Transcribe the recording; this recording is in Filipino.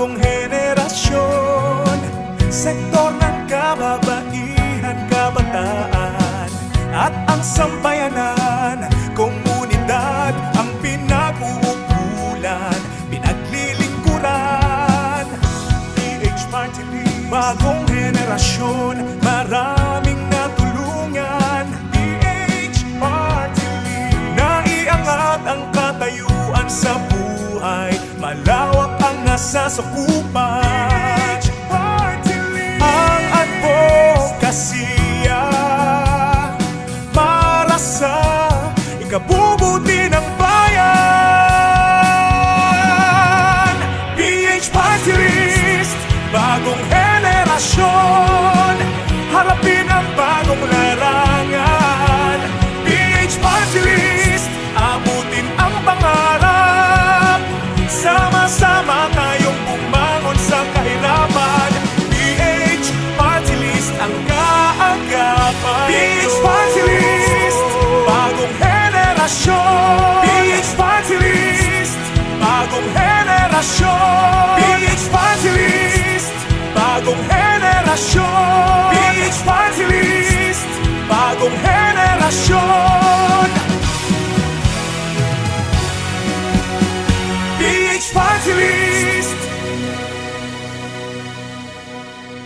Bagong henerasyon. Sektor ng kababaihan, kabataan At ang sambayanan Komunidad ang pinag-uukulan Pinaglilingkuran. PH Party List Bagong henerasyon Maraming natulungan. PH Party List Naiangat ang katayuan sa buhay nasasakupan Ang advokasya Para sa ikabubuti ng bayan. PH Party List Bagong henerasyon. Harapin ang Evangelist, bagong henerasyon PH Evangelist, bagong henerasyon PH Evangelist, bagong henerasyon PH Evangelist, bagong henerasyon